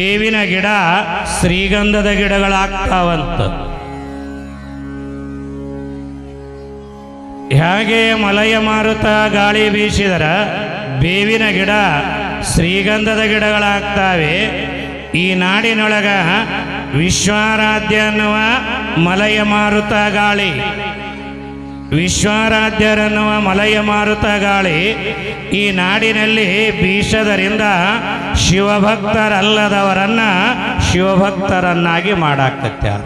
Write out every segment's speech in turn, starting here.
ಬೇವಿನ ಗಿಡ ಶ್ರೀಗಂಧದ ಗಿಡಗಳಾಗ್ತಾವಂತ. ಹೇಗೆ ಮಲಯ ಮಾರುತ ಗಾಳಿ ಬೀಸಿದರ ಬೇವಿನ ಗಿಡ ಶ್ರೀಗಂಧದ ಗಿಡಗಳಾಗ್ತಾವೆ. ಈ ನಾಡಿನೊಳಗ ವಿಶ್ವಾರಾಧ್ಯ ಅನ್ನುವ ಮಲಯ ಮಾರುತ ಗಾಳಿ. ವಿಶ್ವಾರಾಧ್ಯರನ್ನುವ ಮಲಯ ಮಾರುತ ಗಾಳಿ ಈ ನಾಡಿನಲ್ಲಿ ಬೀಸದರಿಂದ ಶಿವಭಕ್ತರಲ್ಲದವರನ್ನ ಶಿವಭಕ್ತರನ್ನಾಗಿ ಮಾಡಾಕತ್ಯಾರ.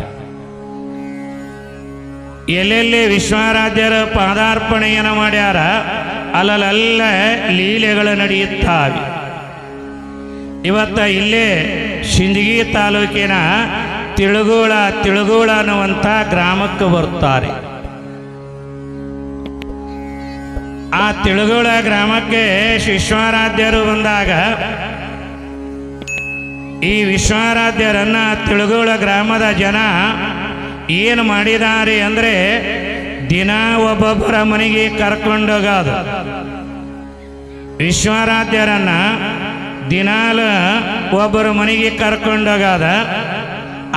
ಎಲ್ಲೆಲ್ಲಿ ವಿಶ್ವಾರಾಧ್ಯರ ಪಾದಾರ್ಪಣೆಯನ್ನು ಮಾಡ್ಯಾರ ಅಲ್ಲಲ್ಲ ಲೀಲೆಗಳು ನಡೆಯುತ್ತಾವೆ. ಇವತ್ತ ಇಲ್ಲೇ ಸಿಂಧಗಿ ತಾಲೂಕಿನ ತಿಳುಗೂಳ ತಿಳುಗೂಳ ಅನ್ನುವಂಥ ಗ್ರಾಮಕ್ಕೆ ಬರ್ತಾರೆ ಆ ತಿಳುಗುಳ ಗ್ರಾಮಕ್ಕೆ ವಿಶ್ವಾರಾಧ್ಯರು ಬಂದಾಗ, ಈ ವಿಶ್ವಾರಾಧ್ಯರನ್ನ ತಿಳುಗುಳ ಗ್ರಾಮದ ಜನ ಏನು ಮಾಡಿದ್ದಾರೆ ಅಂದರೆ ದಿನ ಒಬ್ಬೊಬ್ಬರ ಮನೆಗೆ ಕರ್ಕೊಂಡೋಗೋದು. ವಿಶ್ವಾರಾಧ್ಯರನ್ನ ದಿನಾಲ ಒಬ್ಬರ ಮನೆಗೆ ಕರ್ಕೊಂಡೋಗಾದ,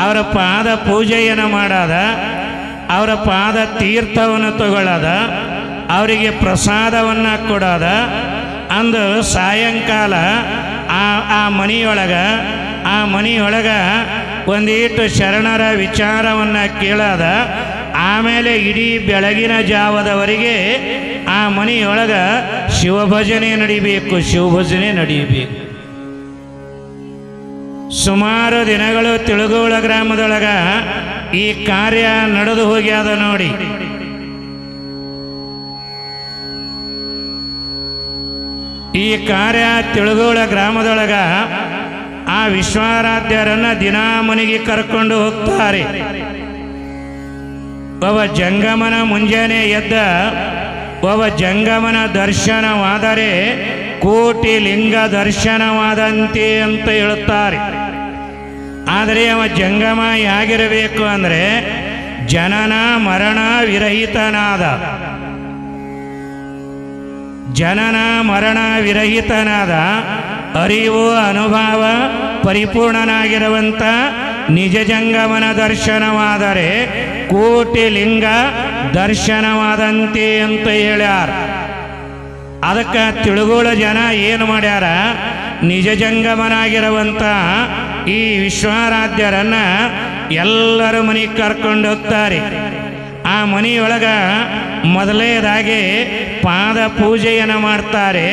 ಅವರ ಪಾದ ಪೂಜೆಯನ್ನು ಮಾಡಾದ, ಅವರ ಪಾದ ತೀರ್ಥವನ್ನು ತಗೊಳ್ಳೋದ ಅವರಿಗೆ ಪ್ರಸಾದವನ್ನು ಕೊಡೋದ. ಅಂದು ಸಾಯಂಕಾಲ ಆ ಆ ಮನೆಯೊಳಗ ಆ ಮನೆಯೊಳಗ ಒಂದೀಟು ಶರಣರ ವಿಚಾರವನ್ನು ಕೇಳೋದ. ಆಮೇಲೆ ಇಡೀ ಬೆಳಗಿನ ಜಾವದವರೆಗೆ ಆ ಮನೆಯೊಳಗ ಶಿವಭಜನೆ ನಡಿಬೇಕು, ಶಿವಭಜನೆ ನಡೀಬೇಕು. ಸುಮಾರು ದಿನಗಳು ತಿಳುಗೋಳ ಗ್ರಾಮದೊಳಗ ಈ ಕಾರ್ಯ ನಡೆದು ಹೋಗ್ಯಾದ ನೋಡಿ. ಈ ಕಾರ್ಯ ತಿಳುಗೋಳ ಗ್ರಾಮದೊಳಗ ಆ ವಿಶ್ವಾರಾಧ್ಯರನ್ನ ದಿನಾ ಮನೆಗೆ ಕರ್ಕೊಂಡು ಹೋಗ್ತಾರೆ. ಒಬ್ಬ ಜಂಗಮನ ಮುಂಜಾನೆ ಎದ್ದ ಒಬ್ಬ ಜಂಗಮನ ದರ್ಶನವಾದರೆ ಕೋಟಿ ಲಿಂಗ ದರ್ಶನವಾದಂತೆ ಅಂತ ಹೇಳುತ್ತಾರೆ. ಆದರೆ ಅವ ಜಂಗಮ ಹೇಗಿರಬೇಕು ಅಂದರೆ ಜನನ ಮರಣ ವಿರಹಿತನಾದ ಜನನ ಮರಣ ವಿರಹಿತನಾದ ಅರಿವು ಅನುಭವ ಪರಿಪೂರ್ಣನಾಗಿರುವಂಥ ನಿಜ ಜಂಗಮನ ದರ್ಶನವಾದರೆ ಕೋಟಿ ಲಿಂಗ ದರ್ಶನವಾದಂತೆ ಅಂತ ಹೇಳ್ಯಾರ. ಅದಕ್ಕೆ ತಿಳುಗುಳ ಜನ ಏನು ಮಾಡ್ಯಾರ? ನಿಜ ಜಂಗಮನಾಗಿರುವಂಥ ಈ ವಿಶ್ವಾರಾಧ್ಯರನ್ನು ಎಲ್ಲರೂ ಮನೆಗೆ ಕರ್ಕೊಂಡು ಹೋಗ್ತಾರೆ. ಆ ಮನೆಯೊಳಗ ಮೊದಲನೇದಾಗಿ ಪಾದ ಪೂಜೆಯನ್ನು ಮಾಡ್ತಾರೆ.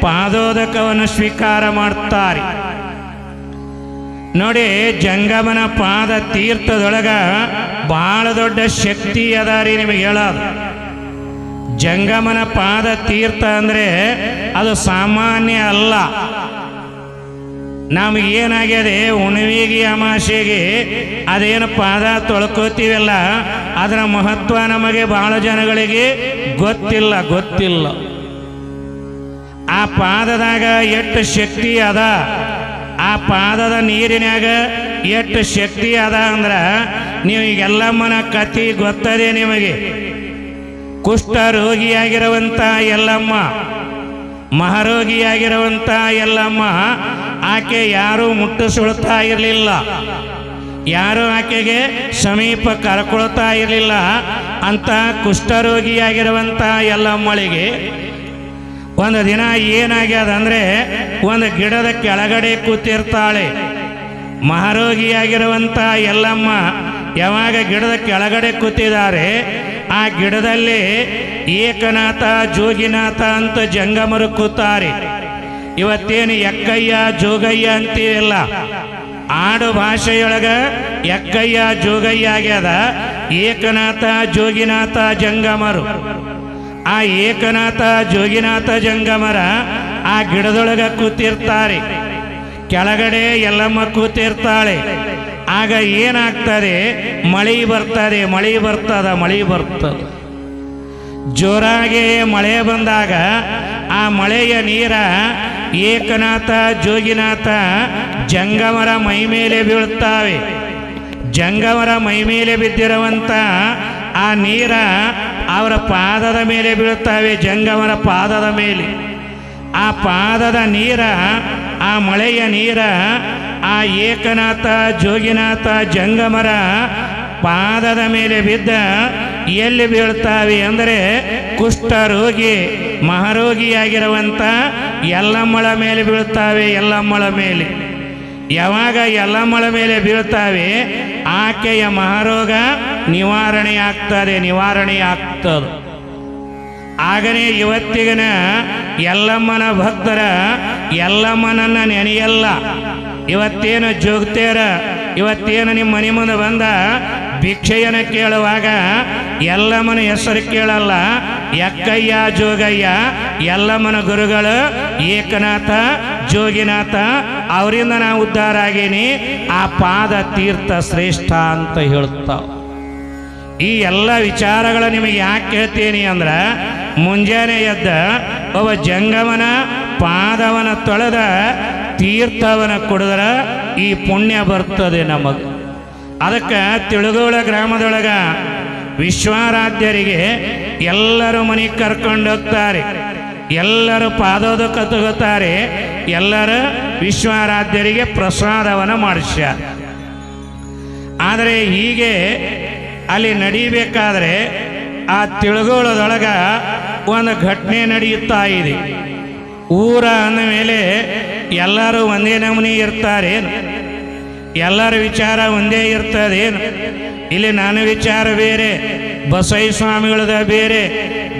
ಪಾದೋದಕವನ್ನು ಸ್ವೀಕಾರ ಮಾಡ್ತಾರೆ. ನೋಡಿ, ಜಂಗಮನ ಪಾದ ತೀರ್ಥದೊಳಗ ಬಹಳ ದೊಡ್ಡ ಶಕ್ತಿ ಅದ ರೀ ನಿಮಗೆ ಹೇಳೋದು. ಜಂಗಮನ ಪಾದ ತೀರ್ಥ ಅಂದರೆ ಅದು ಸಾಮಾನ್ಯ ಅಲ್ಲ. ನಮಗೇನಾಗ್ಯದೆ ಉಣವಿಗೆ ಅಮಾಸೆಗೆ ಅದೇನು ಪಾದ ತೊಳ್ಕೋತೀವಲ್ಲ ಅದರ ಮಹತ್ವ ನಮಗೆ ಬಹಳ ಜನಗಳಿಗೆ ಗೊತ್ತಿಲ್ಲ ಗೊತ್ತಿಲ್ಲ. ಆ ಪಾದದಾಗ ಎಷ್ಟು ಶಕ್ತಿ ಅದ. ಆ ಪಾದದ ನೀರಿನಾಗ ಎಷ್ಟು ಶಕ್ತಿ ಅದ ಅಂದ್ರೆ ನೀವು ಎಲ್ಲಮ್ಮನ ಕತಿ ಗೊತ್ತದೆ ನಿಮಗೆ. ಕುಷ್ಠ ರೋಗಿಯಾಗಿರುವಂಥ ಎಲ್ಲಮ್ಮ ಮಹಾರೋಗಿಯಾಗಿರುವಂಥ ಎಲ್ಲಮ್ಮ, ಆಕೆ ಯಾರೂ ಸುಳ್ತಾ ಇರಲಿಲ್ಲ. ಯಾರು ಆಕೆಗೆ ಸಮೀಪ ಕರ್ಕೊಳ್ತಾ ಇರಲಿಲ್ಲ ಅಂತ ಕುಷ್ಠರೋಗಿಯಾಗಿರುವಂಥ ಮಳಿಗೆ ಒಂದು ದಿನ ಏನಾಗ್ಯದ ಅಂದರೆ ಒಂದು ಗಿಡದ ಕೆಳಗಡೆ ಕೂತಿರ್ತಾಳೆ. ಮಹಾರೋಗಿಯಾಗಿರುವಂಥ ಎಲ್ಲಮ್ಮ ಯಾವಾಗ ಗಿಡದ ಕೆಳಗಡೆ ಕೂತಿದ್ದಾರೆ, ಆ ಗಿಡದಲ್ಲಿ ಏಕನಾಥ, ಜೋಗಿನಾಥ ಅಂತ ಜಂಗಮರು ಕೂತಾರೆ. ಇವತ್ತೇನು ಎಕ್ಕಯ್ಯ, ಜೋಗಯ್ಯ ಅಂತೀವಲ್ಲ. ಆಡು ಭಾಷೆಯೊಳಗ ಎಕ್ಕಯ್ಯ, ಜೋಗಯ್ಯ ಆಗ್ಯದ. ಏಕನಾಥ, ಜೋಗಿನಾಥ, ಜಂಗಮರು. ಆ ಏಕನಾಥ, ಜೋಗಿನಾಥ, ಜಂಗಮರ ಆ ಗಿಡದೊಳಗ ಕೂತಿರ್ತಾರೆ. ಕೆಳಗಡೆ ಎಲ್ಲಮ್ಮ ಕೂತಿರ್ತಾಳೆ. ಆಗ ಏನಾಗ್ತದೆ? ಮಳೆ ಬರ್ತದೆ, ಮಳೆ ಬರ್ತದ ಮಳೆ ಬರ್ತದ ಜೋರಾಗಿ ಮಳೆ ಬಂದಾಗ ಆ ಮಳೆಯ ನೀರ ಏಕನಾಥ, ಜೋಗಿನಾಥ, ಜಂಗಮರ ಮೈ ಮೇಲೆ ಬೀಳುತ್ತಾವೆ. ಜಂಗಮರ ಮೈ ಮೇಲೆ ಬಿದ್ದಿರುವಂಥ ಆ ನೀರ ಅವರ ಪಾದದ ಮೇಲೆ ಬೀಳುತ್ತವೆ, ಜಂಗಮರ ಪಾದದ ಮೇಲೆ. ಆ ಪಾದದ ನೀರ, ಆ ಮಳೆಯ ನೀರ, ಆ ಏಕನಾಥ, ಜೋಗಿನಾಥ, ಜಂಗಮರ ಪಾದದ ಮೇಲೆ ಬಿದ್ದ ಎಲ್ಲಿ ಬೀಳ್ತಾವೆ ಅಂದರೆ ಕುಷ್ಠರೋಗಿ ಮಹಾರೋಗಿಯಾಗಿರುವಂಥ ಎಲ್ಲಮ್ಮಳ ಮೇಲೆ ಬೀಳ್ತಾವೆ ಮಳ ಮೇಲೆ. ಯಾವಾಗ ಎಲ್ಲಮ್ಮಳ ಮೇಲೆ ಬೀಳ್ತಾವೆ ಆಕೆಯ ಮಹಾರೋಗ ನಿವಾರಣೆ ಆಗ್ತದೆ ನಿವಾರಣೆ ಆಗ್ತದೆ ಆಗನೇ ಇವತ್ತಿಗನ ಎಲ್ಲಮ್ಮನ ಭಕ್ತರ ಎಲ್ಲಮ್ಮನನ್ನ ನೆನೆಯಲ್ಲ. ಇವತ್ತೇನು ಜೋಗ್ತೇರ, ಇವತ್ತೇನು ನಿಮ್ಮ ಮನೆ ಮುಂದೆ ಬಂದ ಭಿಕ್ಷೆಯನ್ನು ಕೇಳುವಾಗ ಎಲ್ಲಮ್ಮನ ಹೆಸರು ಕೇಳಲ್ಲ. ಎಕ್ಕಯ್ಯ, ಜೋಗಯ್ಯ, ಎಲ್ಲಮ್ಮನ ಗುರುಗಳು ಏಕನಾಥ, ಜೋಗಿನಾಥ, ಅವರಿಂದ ನಾ ಉದ್ಧಾರ ಆಗೀನಿ. ಆ ಪಾದ ತೀರ್ಥ ಶ್ರೇಷ್ಠ ಅಂತ ಹೇಳ್ತಾವ ಈ ಎಲ್ಲ ವಿಚಾರಗಳು ನಿಮಗೆ ಯಾಕೆ ಹೇಳ್ತೀನಿ ಅಂದ್ರೆ, ಮುಂಜಾನೆ ಎದ್ದ ಒಬ್ಬ ಜಂಗಮನ, ಪಾದವನ ತೊಳೆದ ತೀರ್ಥವನ ಕುಡಿದ್ರೆ ಈ ಪುಣ್ಯ ಬರ್ತದೆ ನಮಗೆ. ಅದಕ್ಕೆ ತಿಳುಗೋಳ ಗ್ರಾಮದೊಳಗ ವಿಶ್ವಾರಾಧ್ಯರಿಗೆ ಎಲ್ಲರೂ ಮನೆ ಕರ್ಕೊಂಡೋಗ್ತಾರೆ ಎಲ್ಲರೂ ಪಾದೋದು ಕತ್ತುಗುತ್ತಾರೆ ಎಲ್ಲರೂ ವಿಶ್ವಾರಾಧ್ಯರಿಗೆ ಪ್ರಸಾದವನ್ನು ಮಾಡಿಸ್ಯಾರ ಆದರೆ ಹೀಗೆ ಅಲ್ಲಿ ನಡೀಬೇಕಾದ್ರೆ ಆ ತಿಳುಗೋಳದೊಳಗ ಒಂದು ಘಟನೆ ನಡೆಯುತ್ತಾ ಇದೆ. ಊರ ಅಂದ ಮೇಲೆ ಎಲ್ಲರೂ ಒಂದೇ ನಮೂನಿ ಇರ್ತಾರೇನು ಎಲ್ಲರ ವಿಚಾರ ಒಂದೇ ಇರ್ತದೇನು? ಇಲ್ಲಿ ನನ್ನ ವಿಚಾರ ಬೇರೆ ಬಸೈ ಸ್ವಾಮಿಗಳದ ಬೇರೆ,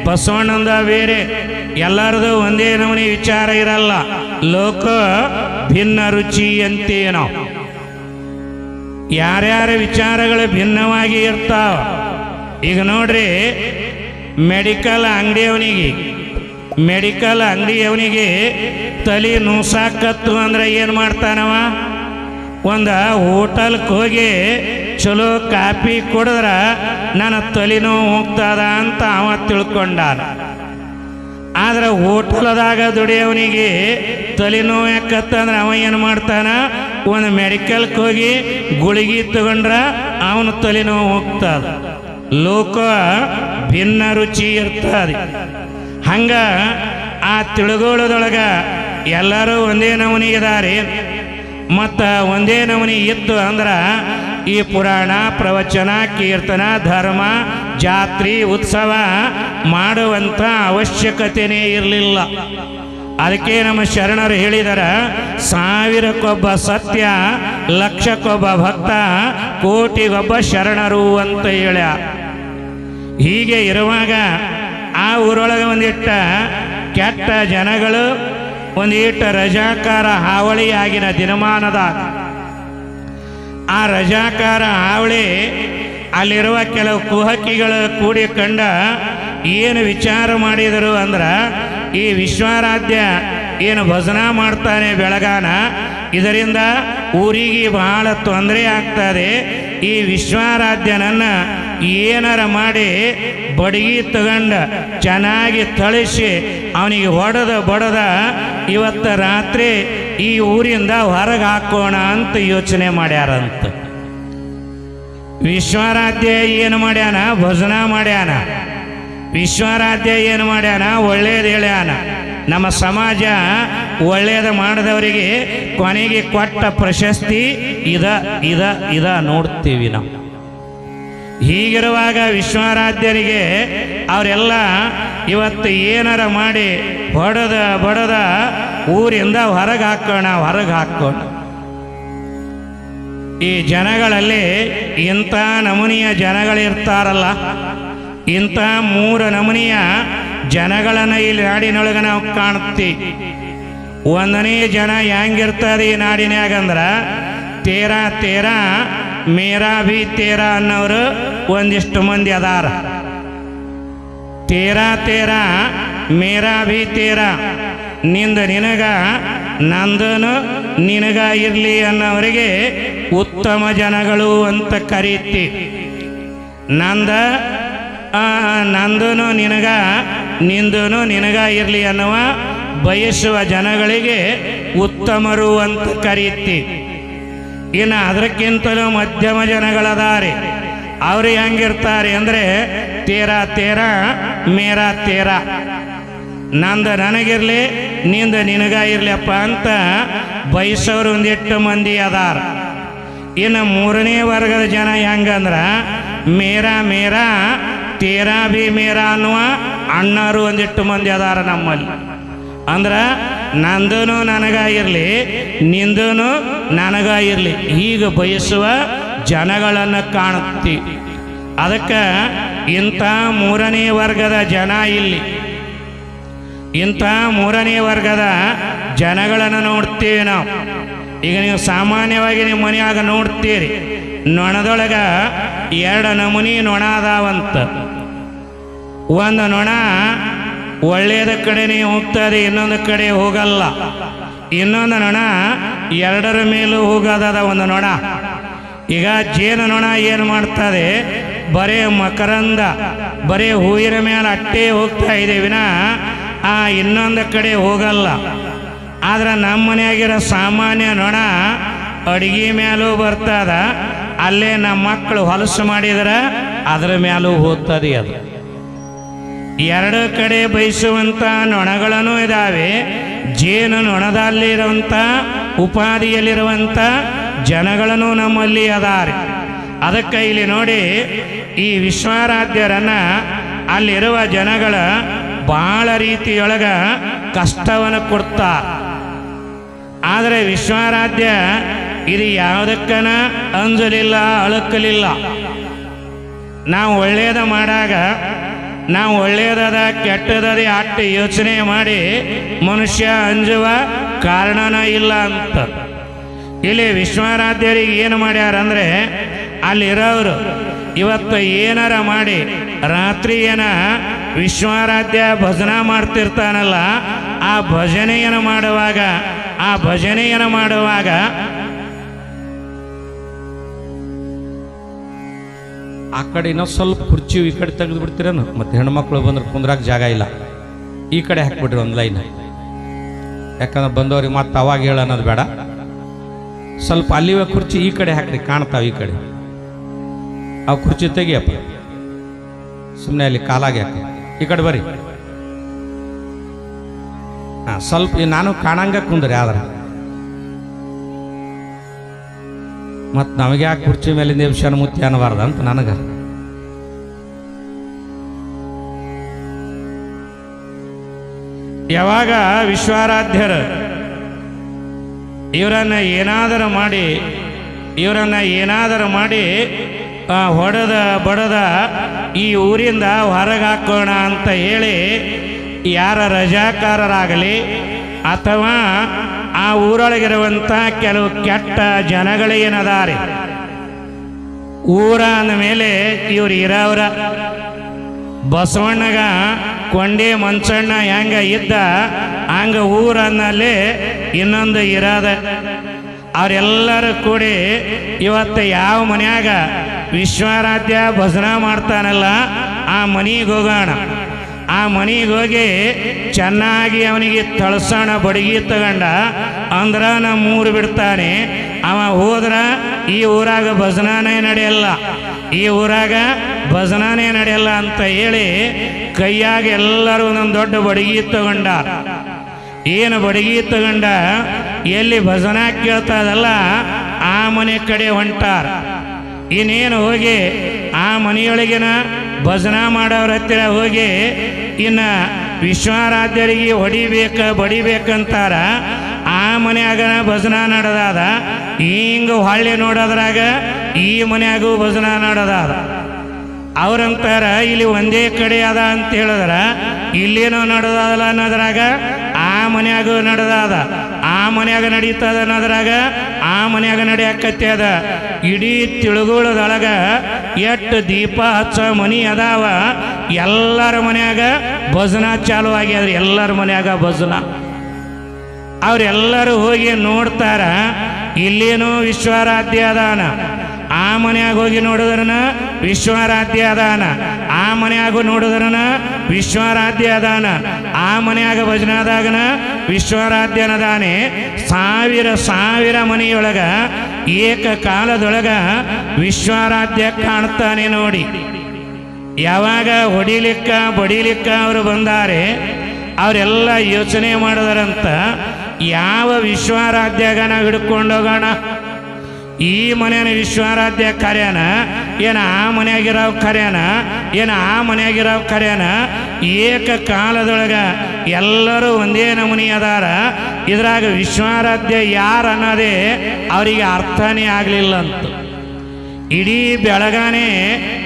ಬಸವಣ್ಣಂದ ಬೇರೆ, ಎಲ್ಲರದು ಒಂದೇ ನಮೂನಿ ವಿಚಾರ ಇರಲ್ಲ. ಲೋಕ ಭಿನ್ನ ರುಚಿ ಅಂತೇನೋ ಯಾರ್ಯಾರ ವಿಚಾರಗಳು ಭಿನ್ನವಾಗಿ ಇರ್ತಾವ? ಈಗ ನೋಡ್ರಿ, ಮೆಡಿಕಲ್ ಅಂಗಡಿಯವನಿಗೆ ಮೆಡಿಕಲ್ ಅಂಗಡಿಯವನಿಗೆ ತಲೆ ನೂಸಾಕತ್ತು ಅಂದ್ರೆ ಏನು ಮಾಡ್ತಾನವ? ಒಂದು ಹೋಟಲ್ಗೆ ಹೋಗಿ ಚಲೋ ಕಾಫಿ ಕುಡಿದ್ರೆ ನನ್ನ ತಲೆನೋವು ಹೋಗ್ತದ ಅಂತ ಅವ ತಿಳ್ಕೊಂಡ ಆದ್ರೆ ಹೋಟೆಲ್ದಾಗ ದುಡಿಯವನಿಗೆ ತಲೆನೋವು ಯಾಕತ್ತಂದ್ರೆ ಅವ ಏನು ಮಾಡ್ತಾನ? ಒಂದು ಮೆಡಿಕಲ್ಗೆ ಹೋಗಿ ಗುಳಿಗೆ ತಗೊಂಡ್ರ ಅವನ ತಲೆನೋವು ಹೋಗ್ತದ. ಲೋಕ ಭಿನ್ನ ರುಚಿ ಇರ್ತದೆ. ಹಂಗ ಆ ತಿಳುಗೋಳದೊಳಗೆ ಎಲ್ಲರೂ ಒಂದೇ ನವನಿಗಿದ್ದಾರೆ ಮತ್ತು ಒಂದೇ ನಮನಿ ಇತ್ತು ಅಂದ್ರೆ ಈ ಪುರಾಣ, ಪ್ರವಚನ, ಕೀರ್ತನ, ಧರ್ಮ, ಜಾತ್ರೆ, ಉತ್ಸವ ಮಾಡುವಂಥ ಅವಶ್ಯಕತೆನೇ ಇರಲಿಲ್ಲ. ಅದಕ್ಕೆ ನಮ್ಮ ಶರಣರು ಹೇಳಿದರ, ಸಾವಿರಕ್ಕೊಬ್ಬ ಸತ್ಯ, ಲಕ್ಷಕ್ಕೊಬ್ಬ ಭಕ್ತ, ಕೋಟಿಗೊಬ್ಬ ಶರಣರು ಅಂತ ಹೇಳ ಹೀಗೆ ಇರುವಾಗ ಆ ಊರೊಳಗೆ ಒಂದಿಟ್ಟ ಕೆಟ್ಟ ಜನಗಳು ಒಂದಿಟ್ಟ ರಜಾಕಾರ ಹಾವಳಿಯಾಗಿನ ದಿನಮಾನದ ಆ ರಜಾಕಾರ ಹಾವಳಿ ಅಲ್ಲಿರುವ ಕೆಲವು ಕುಹಕಿಗಳು ಕೂಡಿಕೊಂಡ ಏನು ವಿಚಾರ ಮಾಡಿದರು ಅಂದ್ರೆ, ಈ ವಿಶ್ವಾರಾಧ್ಯ ಏನು ಭಜನಾ ಮಾಡ್ತಾನೆ ಬೆಳಗಾನ, ಇದರಿಂದ ಊರಿಗೆ ಬಹಳ ತೊಂದರೆ ಆಗ್ತದೆ. ಈ ವಿಶ್ವಾರಾಧ್ಯನನ್ನ ಏನಾರ ಮಾಡಿ ಬಡಗಿ ತಗೊಂಡ, ಚೆನ್ನಾಗಿ ಥಳಿಸಿ, ಅವನಿಗೆ ಹೊಡೆದ ಬಡದ ಇವತ್ತು ರಾತ್ರಿ ಈ ಊರಿಂದ ಹೊರಗೆ ಹಾಕೋಣ ಅಂತ ಯೋಚನೆ ಮಾಡ್ಯಾರಂತ. ವಿಶ್ವಾರಾಧ್ಯ ಏನು ಮಾಡ್ಯಾನ? ಭಜನ ಮಾಡ್ಯಾನ. ವಿಶ್ವಾರಾಧ್ಯ ಏನು ಮಾಡ್ಯಾನ? ಒಳ್ಳೇದು ಹೇಳ್ಯಾನ. ನಮ್ಮ ಸಮಾಜ ಒಳ್ಳೇದು ಮಾಡಿದವರಿಗೆ ಕೊನೆಗೆ ಕೊಟ್ಟ ಪ್ರಶಸ್ತಿ ಇದ ಇದ ಇದ ನೋಡ್ತೀವಿ ನಾವು. ಹೀಗಿರುವಾಗ ವಿಶ್ವಾರಾಧ್ಯರಿಗೆ ಅವರೆಲ್ಲ ಇವತ್ತು ಏನಾರ ಮಾಡಿ ಹೊಡೆದ ಬಡದ ಊರಿಂದ ಹೊರಗೆ ಹಾಕೋಣ ಹೊರಗೆ ಹಾಕೋಣ. ಈ ಜನಗಳಲ್ಲಿ ಇಂಥ ನಮೂನಿಯ ಜನಗಳಿರ್ತಾರಲ್ಲ. ಇಂಥ ಮೂರು ನಮೂನಿಯ ಜನಗಳನ್ನು ಇಲ್ಲಿ ನಾಡಿನೊಳಗೆ ನಾವು ಕಾಣ್ತೀವಿ ಒಂದನೇ ಜನ ಹೆಂಗಿರ್ತದೆ ಈ ನಾಡಿನ್ಯಾಗಂದ್ರ ತೇರಾ ತೇರಾ ಮೇರಾ ಭಿ ತೇರಾ ಅನ್ನೋರು ಒಂದಿಷ್ಟು ಮಂದಿ ಅದಾರ. ತೇರ ತೇರಾ, ಮೇರಾ ಭಿ ತೇರಾ. ನಿಂದ ನಿನಗ, ನಂದನು ನಿನಗ ಇರಲಿ ಅನ್ನೋರಿಗೆ ಉತ್ತಮ ಜನಗಳು ಅಂತ ಕರೀತಿ. ನಂದ ನಂದನು ನಿನಗ, ನಿಂದನು ನಿನಗ ಇರಲಿ ಅನ್ನುವ ಬಯಸುವ ಜನಗಳಿಗೆ ಉತ್ತಮರು ಅಂತ ಕರೀತಿ. ಇನ್ನು ಅದಕ್ಕಿಂತಲೂ ಮಧ್ಯಮ ಜನಗಳದಾರೆ. ಅವರು ಹೆಂಗಿರ್ತಾರೆ ಅಂದರೆ, ತೇರಾ ತೇರ ಮೇರ ತೇರ. ನಂದ ನನಗಿರ್ಲಿ, ನಿಂದ ನಿನಗ ಇರ್ಲಪ್ಪ ಅಂತ ಬಯಸೋರು ಒಂದಿಟ್ಟು ಮಂದಿ ಅದಾರ. ಇನ್ನು ಮೂರನೇ ವರ್ಗದ ಜನ ಹೆಂಗಂದ್ರ, ಮೇರಾ ಮೇರಾ, ತೇರಾ ಬಿ ಮೇರಾ ಅನ್ನುವ ಅಣ್ಣರು ಒಂದಿಟ್ಟು ಮಂದಿ ಅದಾರ ನಮ್ಮಲ್ಲಿ. ಅಂದ್ರ ನಂದನು ನನಗಾಗಿರ್ಲಿ, ನಿಂದನು ನನಗಾಗಿರ್ಲಿ ಈಗ ಬಯಸುವ ಜನಗಳನ್ನು ಕಾಣುತ್ತಿ. ಅದಕ್ಕೆ ಇಂಥ ಮೂರನೇ ವರ್ಗದ ಜನ ಇಲ್ಲಿ. ಇಂಥ ಮೂರನೇ ವರ್ಗದ ಜನಗಳನ್ನು ನೋಡ್ತೀವಿ ನಾವು. ಈಗ ನೀವು ಸಾಮಾನ್ಯವಾಗಿ ನಿಮ್ಮ ಮನೆಯಾಗ ನೋಡ್ತೀರಿ. ನೊಣದೊಳಗ ಎರಡು ನಮೂನಿ ನೊಣ ಅದಾವಂತ. ಒಂದು ನೊಣ ಒಳ್ಳೆಯದ ಕಡೆನೇ ಹೋಗ್ತದೆ, ಇನ್ನೊಂದು ಕಡೆ ಹೋಗಲ್ಲ. ಇನ್ನೊಂದು ನೊಣ ಎರಡರ ಮೇಲೂ ಹೋಗೋದದ ಒಂದು ನೊಣ. ಈಗ ಜೇನು ನೊಣ ಏನು ಮಾಡ್ತದೆ? ಬರೇ ಮಕರಂದ, ಬರೇ ಹೂವಿನ ಮೇಲೆ ಅಟ್ಟೆ ಹೋಗ್ತಾ ವಿನ ಆ ಇನ್ನೊಂದು ಕಡೆ ಹೋಗಲ್ಲ. ಆದ್ರೆ ನಮ್ಮ ಮನೆಯಾಗಿರೋ ಸಾಮಾನ್ಯ ನೊಣ ಅಡಿಗೆ ಮೇಲೂ ಬರ್ತದ, ಅಲ್ಲೇ ನಮ್ಮ ಮಕ್ಕಳು ಹೊಲಸು ಮಾಡಿದ್ರೆ ಅದರ ಮೇಲೂ ಹೋಗ್ತದೆ ಅದು. ಎರಡು ಕಡೆ ಬಯಸುವಂಥ ನೊಣಗಳನ್ನು ಇದ್ದಾವೆ ಜೇನು ನೊಣದಲ್ಲಿರುವಂಥ ಉಪಾಧಿಯಲ್ಲಿರುವಂಥ ಜನಗಳನ್ನು ನಮ್ಮಲ್ಲಿ ಅದಾರೆ. ಅದಕ್ಕೆ ಇಲ್ಲಿ ನೋಡಿ ಈ ವಿಶ್ವಾರಾಧ್ಯರನ್ನ ಅಲ್ಲಿರುವ ಜನಗಳ ಬಹಳ ರೀತಿಯೊಳಗ ಕಷ್ಟವನ್ನು ಕೊಡ್ತ ಆದರೆ ವಿಶ್ವಾರಾಧ್ಯ ಇದು ಯಾವುದಕ್ಕನ ಅಂಜಲಿಲ್ಲ, ಅಳುಕಲಿಲ್ಲ. ನಾವು ಒಳ್ಳೆಯದ ಮಾಡಾಗ, ನಾವು ಒಳ್ಳೆಯದದ ಕೆಟ್ಟದಾದ ಅಟ್ಟು ಯೋಚನೆ ಮಾಡಿ ಮನುಷ್ಯ ಅಂಜುವ ಕಾರಣನ ಇಲ್ಲ ಅಂತ. ಇಲ್ಲಿ ವಿಶ್ವಾರಾಧ್ಯರಿಗೆ ಏನು ಮಾಡ್ಯಾರ ಅಂದರೆ ಅಲ್ಲಿರೋರು ಇವತ್ತು ಏನಾರ ಮಾಡಿ ರಾತ್ರಿ ಏನ ವಿಶ್ವಾರಾಧ್ಯ ಭಜನಾ ಮಾಡ್ತಿರ್ತಾನಲ್ಲ, ಆ ಭಜನೆಯನ್ನು ಮಾಡುವಾಗ, ಆ ಭಜನೆಯನ್ನು ಮಾಡುವಾಗ? ಆ ಕಡೆ ಇನ್ನೊಂದು ಸ್ವಲ್ಪ ಕುರ್ಚಿ ಈ ಕಡೆ ತೆಗೆದು ಬಿಡ್ತೀರೇನು? ಮತ್ತೆ ಹೆಣ್ಮಕ್ಳು ಬಂದ್ರೆ ಕುಂದ್ರಾಕ ಜಾಗ ಇಲ್ಲ. ಈ ಕಡೆ ಹಾಕ್ಬಿಟ್ರಿ ಒಂದು ಲೈನ್. ಯಾಕಂದ್ರೆ ಬಂದವ್ರಿಗೆ ಮತ್ತೆ ಅವಾಗ ಹೇಳ ಅನ್ನೋದು ಬೇಡ. ಸ್ವಲ್ಪ ಅಲ್ಲಿವೆ ಕುರ್ಚಿ, ಈ ಕಡೆ ಹಾಕ್ರಿ, ಕಾಣ್ತಾವ ಈ ಕಡೆ. ಆ ಕುರ್ಚಿ ತೆಗಿಯಪ್ಪ. ಸುಮ್ಮನೆ ಅಲ್ಲಿ ಕಾಲಾಗಿ ಹಾಕಿ ಈ ಕಡೆ ಬರ್ರಿ. ಹಾಂ, ಸ್ವಲ್ಪ ನಾನು ಕಾಣಂಗ ಕುಂದ್ರಿ ಆದ್ರೆ. ಮತ್ತು ನಮಗೆ ಆ ಕುರ್ಚಿ ಮೇಲಿಂದ ವಿಷಯ ಮುತ್ತಿ ಅನ್ನಬಾರ್ದು ಅಂತ ನನಗೆ. ಯಾವಾಗ ವಿಶ್ವಾರಾಧ್ಯರು ಇವರನ್ನ ಏನಾದರೂ ಮಾಡಿ, ಇವರನ್ನ ಏನಾದರೂ ಮಾಡಿ ಹೊಡೆದ ಬಡದ ಈ ಊರಿಂದ ಹೊರಗೆ ಹಾಕೋಣ ಅಂತ ಹೇಳಿ ಯಾರ ರಜಾಕಾರರಾಗಲಿ ಅಥವಾ ಆ ಊರೊಳಗಿರುವಂಥ ಕೆಲವು ಕೆಟ್ಟ ಜನಗಳೇನದಾರೆ ಊರ ಅಂದ ಮೇಲೆ ಇವ್ರು ಇರವ್ರ. ಬಸವಣ್ಣಗ ಕೊಂಡೆ ಮಂಚಣ್ಣ ಹೆಂಗ ಇದ್ದ ಹಂಗ ಊರನ್ನಲ್ಲಿ ಇನ್ನೊಂದು ಇರದ. ಅವರೆಲ್ಲರೂ ಕೂಡಿ ಇವತ್ತು ಯಾವ ಮನ್ಯಾಗ ವಿಶ್ವಾರಾಧ್ಯ ಭಜನ ಮಾಡ್ತಾನಲ್ಲ, ಆ ಮನೆಗೆ ಹೋಗೋಣ. ಆ ಮನೆಗೆ ಹೋಗಿ ಚೆನ್ನಾಗಿ ಅವನಿಗೆ ತಳಸೋಣ ಬಡಗಿ ತಗೊಂಡ. ಅಂದ್ರ ನಮ್ಮ ಊರು ಬಿಡ್ತಾನೆ. ಅವ ಹೋದ್ರ ಈ ಊರಾಗ ಭಜನಾನೇ ನಡೆಯಲ್ಲ. ಈ ಊರಾಗ ಭಜನಾನೇ ನಡೆಯಲ್ಲ ಅಂತ ಹೇಳಿ ಕೈಯಾಗ ಎಲ್ಲರೂ ಒಂದೊಂದು ದೊಡ್ಡ ಬಡಗಿ ತಗೊಂಡಾರ ಏನು ಬಡಗಿ ತಗೊಂಡ? ಎಲ್ಲಿ ಭಜನಾ ಕೇಳ್ತದಲ್ಲ ಆ ಮನೆ ಕಡೆ ಹೊಂಟಾರ. ಇನ್ನೇನು ಹೋಗಿ, ಆ ಮನೆಯೊಳಗಿನ ಭಜನಾ ಮಾಡೋರ ಹತ್ತಿರ ಹೋಗಿ, ಇನ್ನು ವಿಶ್ವಾರಾಧ್ಯರಿಗೆ ಹೊಡಿಬೇಕು, ಬಡಿಬೇಕಂತಾರ, ಆ ಮನೆಯಾಗ ಭಜನಾ ನಡೆದಾದ. ಹಿಂಗೆ ಹೊಳ್ಳಿ ನೋಡೋದ್ರಾಗ ಈ ಮನೆಯಾಗೂ ಭಜನಾ ನಡೆದಾದ. ಅವ್ರಂತಾರ, ಇಲ್ಲಿ ಒಂದೇ ಕಡೆ ಅದ ಅಂತ ಹೇಳಿದ್ರ, ಇಲ್ಲೇನೋ ನಡೆದಾದಲ್ಲ ಅನ್ನೋದ್ರಾಗ ಮನ್ಯಾಗ ನಡೆದಾದ ಆ ಮನ್ಯಾಗ ನಡೀತದ ಅನ್ನೋದ್ರಾಗ ಆ ಮನ್ಯಾಗ ಅದ. ಇಡೀ ತಿಳುಗುಳದೊಳಗ ಎಷ್ಟು ದೀಪ ಹಚ್ಚ ಮನಿ ಅದಾವ. ಎಲ್ಲರ ಮನ್ಯಾಗ ಭಜನ ಚಾಲು ಆಗ್ಯಾದ್ರಿ. ಎಲ್ಲರ ಮನ್ಯಾಗ ಭಜನ. ಅವರೆಲ್ಲರೂ ಹೋಗಿ ನೋಡ್ತಾರ, ಇಲ್ಲೇನೋ ವಿಶ್ವಾರಾಧ್ಯ ಅದಾನ. ಆ ಮನೆಯಾಗ ಹೋಗಿ ನೋಡಿದ್ರನ ವಿಶ್ವಾರಾಧ್ಯ ಅದಾನ. ಆ ಮನೆಯಾಗ ನೋಡಿದ್ರನ ವಿಶ್ವಾರಾಧ್ಯ ಅದಾನ. ಆ ಮನ್ಯಾಗ ಭಜನಾದಾಗನ ವಿಶ್ವಾರಾಧ್ಯನದಾನೆ ಸಾವಿರ ಸಾವಿರ ಮನೆಯೊಳಗ ಏಕ ಕಾಲದೊಳಗ ವಿಶ್ವಾರಾಧ್ಯ ಕಾಣ್ತಾನೆ ನೋಡಿ. ಯಾವಾಗ ಹೊಡಿಲಿಕ್ಕ ಬಡಿಲಿಕ್ಕ ಅವರು ಬಂದಾರೆ, ಅವರೆಲ್ಲ ಯೋಚನೆ ಮಾಡಿದಾರಂತ ಯಾವ ವಿಶ್ವಾರಾಧ್ಯಾಗ ನಾವು ಹಿಡ್ಕೊಂಡು ಹೋಗೋಣ? ಈ ಮನೆಯ ವಿಶ್ವಾರಾಧ್ಯ ಕಾರ್ಯನ, ಏನ ಆ ಮನೆಯಾಗಿರೋ ಕರ್ಯಾನ, ಏನ ಆ ಮನೆಯಾಗಿರೋ ಕರ್ಯಾನ, ಏಕ ಕಾಲದೊಳಗ ಎಲ್ಲರೂ ಒಂದೇ ನಮೂನಿ ಅದಾರ. ಇದ್ರಾಗ ವಿಶ್ವಾರಾಧ್ಯ ಯಾರು ಅನ್ನೋದೇ ಅವರಿಗೆ ಅರ್ಥನೇ ಆಗಲಿಲ್ಲ ಅಂತ. ಇಡೀ ಬೆಳಗಾನೆ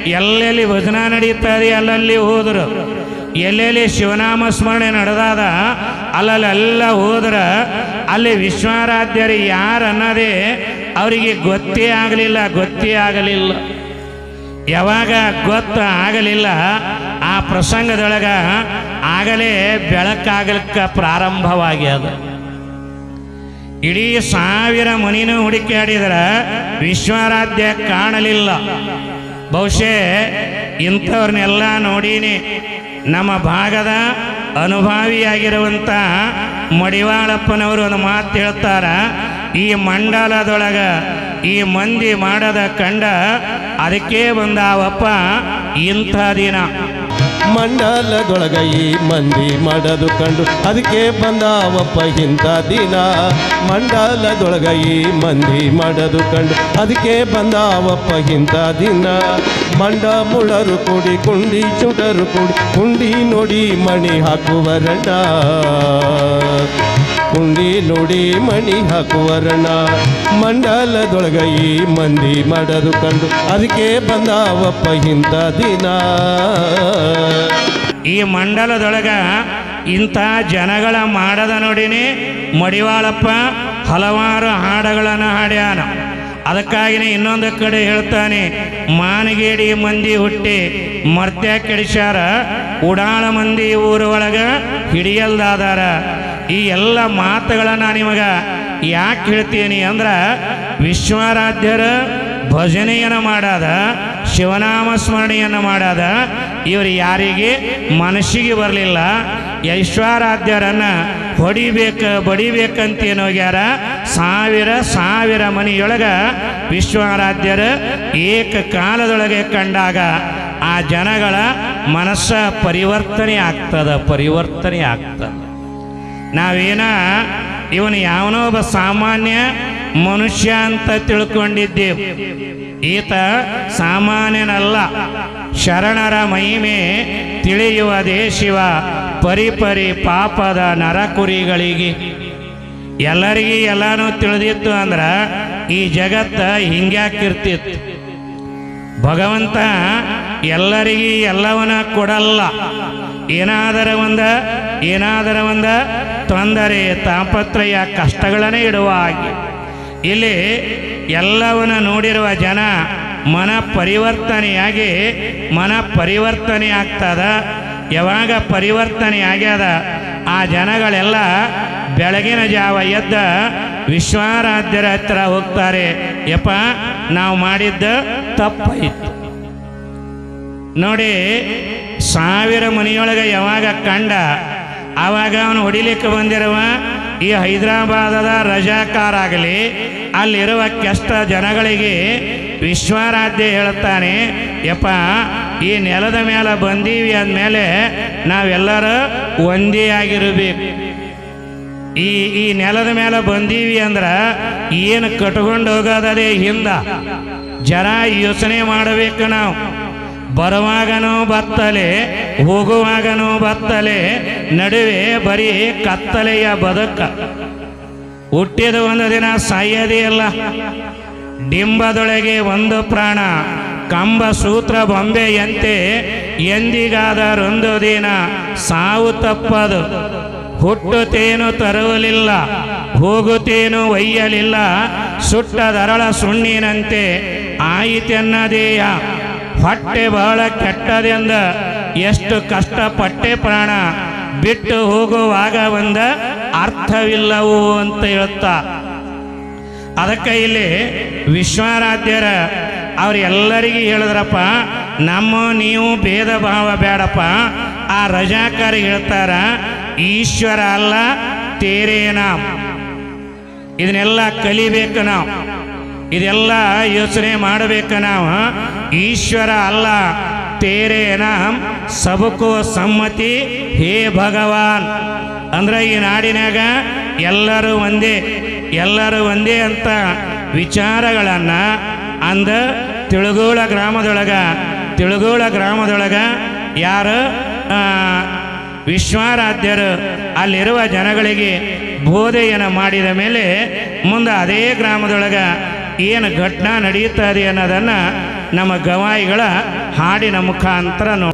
ಎಲ್ಲೆಲ್ಲಿ ಭಜನ ನಡೀತದೆ ಅಲ್ಲಲ್ಲಿ ಹೋದರು. ಎಲ್ಲೆಲ್ಲಿ ಶಿವನಾಮ ಸ್ಮರಣೆ ನಡೆದಾದ ಅಲ್ಲಲ್ಲೆಲ್ಲ ಹೋದ್ರೆ ಅಲ್ಲಿ ವಿಶ್ವಾರಾಧ್ಯರು ಯಾರು ಅನ್ನೋದೇ ಅವರಿಗೆ ಗೊತ್ತೇ ಆಗಲಿಲ್ಲ ಗೊತ್ತೇ ಆಗಲಿಲ್ಲ. ಯಾವಾಗ ಗೊತ್ತ ಆಗಲಿಲ್ಲ, ಆ ಪ್ರಸಂಗದೊಳಗ ಆಗಲೇ ಬೆಳಕಾಗಲಿಕ್ಕೆ ಪ್ರಾರಂಭವಾಗ್ಯದ. ಇಡೀ ಸಾವಿರ ಮುನಿನೂ ಹುಡುಕಾಡಿದ್ರ ವಿಶ್ವಾರಾಧ್ಯ ಕಾಣಲಿಲ್ಲ. ಬಹುಶಃ ಇಂಥವ್ರನ್ನೆಲ್ಲ ನೋಡೀನಿ. ನಮ್ಮ ಭಾಗದ ಅನುಭಾವಿಯಾಗಿರುವಂಥ ಮಡಿವಾಳಪ್ಪನವರು ಒಂದು ಮಾತು ಹೇಳ್ತಾರ ಈ ಮಂಡಲದೊಳಗ, ಈ ಮಂದಿ ಮಾಡದ ಕಂಡ ಅದಕ್ಕೆ ಬಂದಾವಪ್ಪ ಇಂಥ ದಿನ. ಮಂಡಲದೊಳಗ ಈ ಮಂದಿ ಮಾಡದು ಕಂಡು ಅದಕ್ಕೆ ಬಂದಾವಪ್ಪ ಇಂಥ ದಿನ. ಮಂಡಲದೊಳಗ ಈ ಮಂದಿ ಮಾಡದು ಕಂಡು ಅದಕ್ಕೆ ಬಂದಾವಪ್ಪ ಇಂಥ ದಿನ. ಮಂಡ ಮುಳರು ಕೂಡಿ, ಕುಂಡಿ ಚುಟರು ಕೂಡಿ, ಕುಂಡಿ ನೋಡಿ ಮಣಿ ಹಾಕುವರಣ್ಣ. ಕುಂಡಿ ನೋಡಿ ಮಣಿ ಹಾಕುವರಣ ಮಂಡಲದೊಳಗ ಈ ಮಂದಿ ಮಾಡದು ಕಂಡು ಅದಕ್ಕೆ ಬಂದಾವಪ್ಪ ಇಂಥ ದಿನ. ಈ ಮಂಡಲದೊಳಗ ಇಂಥ ಜನಗಳ ಮಾಡದ ನೋಡಿನಿ ಮಡಿವಾಳಪ್ಪ ಹಲವಾರು ಹಾಡಗಳನ್ನು ಹಾಡ್ಯಾನ. ಅದಕ್ಕಾಗಿನೇ ಇನ್ನೊಂದು ಕಡೆ ಹೇಳ್ತಾನೆ, ಮಾನಗೇಡಿ ಮಂದಿ ಹುಟ್ಟಿ ಮರ್ತ್ಯ ಕೆಡಿಸ್ಯಾರ, ಉಡಾಳ ಮಂದಿ ಊರ ಒಳಗ ಹಿಡಿಯಲ್ದಾದಾರ. ಈ ಎಲ್ಲ ಮಾತುಗಳನ್ನ ನಿಮಗ ಯಾಕೆ ಹೇಳ್ತೀನಿ ಅಂದ್ರೆ ವಿಶ್ವಾರಾಧ್ಯರ ಭಜನೆಯನ್ನು ಮಾಡಾದ, ಶಿವನಾಮ ಸ್ಮರಣೆಯನ್ನು ಮಾಡಾದ, ಇವರು ಯಾರಿಗೆ ಮನಸ್ಸಿಗೆ ಬರಲಿಲ್ಲ. ಐಶ್ವರಾಧ್ಯರನ್ನ ಹೊಡಿಬೇಕು, ಬಡಿಬೇಕಂತೇನು ಹೋಗ್ಯಾರ? ಸಾವಿರ ಸಾವಿರ ಮನೆಯೊಳಗ ವಿಶ್ವಾರಾಧ್ಯರ ಏಕ ಕಾಲದೊಳಗೆ ಕಂಡಾಗ ಆ ಜನಗಳ ಮನಸ್ಸ ಪರಿವರ್ತನೆ ಆಗ್ತದ ಪರಿವರ್ತನೆ ಆಗ್ತದ. ನಾವೇನ, ಇವನು ಯಾವನೋ ಒಬ್ಬ ಸಾಮಾನ್ಯ ಮನುಷ್ಯ ಅಂತ ತಿಳ್ಕೊಂಡಿದ್ದೇವೆ. ಈತ ಸಾಮಾನ್ಯನಲ್ಲ, ಶರಣರ ಮಹಿಮೆ ತಿಳಿಯುವ ದೇಶಿವ, ಪರಿಪರಿ ಪಾಪದ ನರಕುರಿಗಳಿಗೆ. ಎಲ್ಲರಿಗೂ ಎಲ್ಲಾನು ತಿಳಿದಿತ್ತು ಅಂದ್ರ, ಈ ಜಗತ್ತ ಹಿಂಗ್ಯಾಕಿರ್ತಿತ್ತು. ಭಗವಂತ ಎಲ್ಲರಿಗೂ ಎಲ್ಲವನ್ನ ಕೊಡಲ್ಲ. ಏನಾದರ ಒಂದ ಏನಾದರ ಒಂದ ತೊಂದರೆ, ತಾಪತ್ರಯ, ಕಷ್ಟಗಳನ್ನು ಇಡುವ ಹಾಗೆ. ಇಲ್ಲಿ ಎಲ್ಲವನ್ನು ನೋಡಿರುವ ಜನ ಮನ ಪರಿವರ್ತನೆಯಾಗಿ, ಮನ ಪರಿವರ್ತನೆ ಆಗ್ತದ. ಯಾವಾಗ ಪರಿವರ್ತನೆ ಆಗ್ಯದ, ಆ ಜನಗಳೆಲ್ಲ ಬೆಳಗಿನ ಜಾವ ಎದ್ದ ವಿಶ್ವಾರಾಧ್ಯರ ಹತ್ರ ಹೋಗ್ತಾರೆ. ಯಪ್ಪ, ನಾವು ಮಾಡಿದ್ದ ತಪ್ಪಾಯಿತು ನೋಡಿ, ಸಾವಿರ ಮನೆಯೊಳಗೆ ಯಾವಾಗ ಕಂಡ ಆವಾಗ ಅವನು ಹೊಡಿಲಿಕ್ಕೆ ಬಂದಿರುವ ಈ ಹೈದರಾಬಾದದ ರಜಾಕಾರಾಗಲಿ ಅಲ್ಲಿರುವ ಕೆಷ್ಟ ಜನಗಳಿಗೆ ವಿಶ್ವಾರಾಧ್ಯ ಹೇಳುತ್ತಾನೆ, ಯಪ್ಪ, ಈ ನೆಲದ ಮೇಲೆ ಬಂದೀವಿ ಅಂದಮೇಲೆ ನಾವೆಲ್ಲರೂ ಒಂದೇ ಆಗಿರಬೇಕು. ಈ ಈ ನೆಲದ ಮೇಲೆ ಬಂದೀವಿ ಅಂದ್ರೆ ಏನು ಕಟ್ಕೊಂಡು ಹೋಗೋದದೇ ಹಿಂದ? ಜನ ಯೋಚನೆ ಮಾಡಬೇಕು ನಾವು. ಬರುವಾಗನೂ ಬತ್ತಲೆ ಹೋಗುವಾಗನೂ ಬತ್ತಲೆ ನಡುವೆ ಬರೀ ಕತ್ತಲೆಯ ಬದುಕ. ಹುಟ್ಟಿದ ಒಂದು ದಿನ ಸಾಯೋದೇ ಅಲ್ಲ ಡಿಂಬದೊಳಗೆ ಒಂದು ಪ್ರಾಣ, ಕಂಬ ಸೂತ್ರ ಬೊಂಬೆಯಂತೆ ಎಂದಿಗಾದರೊಂದು ದಿನ ಸಾವು ತಪ್ಪದು. ಹುಟ್ಟುತ್ತೇನು ತರುವಲಿಲ್ಲ ಹೋಗುತ್ತೇನು ಒಯ್ಯಲಿಲ್ಲ ಸುಟ್ಟದರಳ ಸುಣ್ಣಿನಂತೆ ಆಯಿತೆನ್ನದೇಯ. ಹೊಟ್ಟೆ ಬಹಳ ಕೆಟ್ಟದೆಂದ ಎಷ್ಟು ಕಷ್ಟಪಟ್ಟೆ ಪ್ರಾಣ ಬಿಟ್ಟು ಹೋಗುವಾಗ ಒಂದ ಅರ್ಥವಿಲ್ಲವು ಅಂತ ಹೇಳುತ್ತಾ. ಅದಕ್ಕೆ ಇಲ್ಲಿ ವಿಶ್ವಾರಾಧ್ಯರ ಅವ್ರು ಎಲ್ಲರಿಗೂ ಹೇಳಿದ್ರಪ್ಪ, ನಮ್ಮ ನೀವು ಭೇದ ಭಾವ ಬೇಡಪ್ಪ. ಆ ರಜಾಕಾರ ಹೇಳ್ತಾರ, ಈಶ್ವರ ಅಲ್ಲ ತೇರೇನ ಇದನ್ನೆಲ್ಲ ಕಲಿಬೇಕು ನಾವು. ಇದೆಲ್ಲ ಯೋಚನೆ ಮಾಡಬೇಕು ನಾವು. ಈಶ್ವರ ಅಲ್ಲ ತೇರೇನಹಂ ಸಬಕೋ ಸಮ್ಮತಿ, ಹೇ ಭಗವಾನ್. ಅಂದ್ರೆ ಈ ನಾಡಿನಾಗ ಎಲ್ಲರೂ ಒಂದೇ ಎಲ್ಲರೂ ಒಂದೇ ಅಂತ ವಿಚಾರಗಳನ್ನು ಅಂದ ತಿಳುಗೋಳ ಗ್ರಾಮದೊಳಗೆ ತಿಳುಗೋಳ ಗ್ರಾಮದೊಳಗೆ ಯಾರು ವಿಶ್ವಾರಾಧ್ಯರು ಅಲ್ಲಿರುವ ಜನಗಳಿಗೆ ಬೋಧೆಯನ್ನು ಮಾಡಿದ ಮೇಲೆ ಮುಂದೆ ಅದೇ ಗ್ರಾಮದೊಳಗೆ ಏನು ಘಟನಾ ನಡೆಯುತ್ತದೆ ಅನ್ನೋದನ್ನು ನಮ್ಮ ಗವಾಯಿಗಳ ಹಾಡಿನ ಮುಖಾಂತರ ನೋಡಿ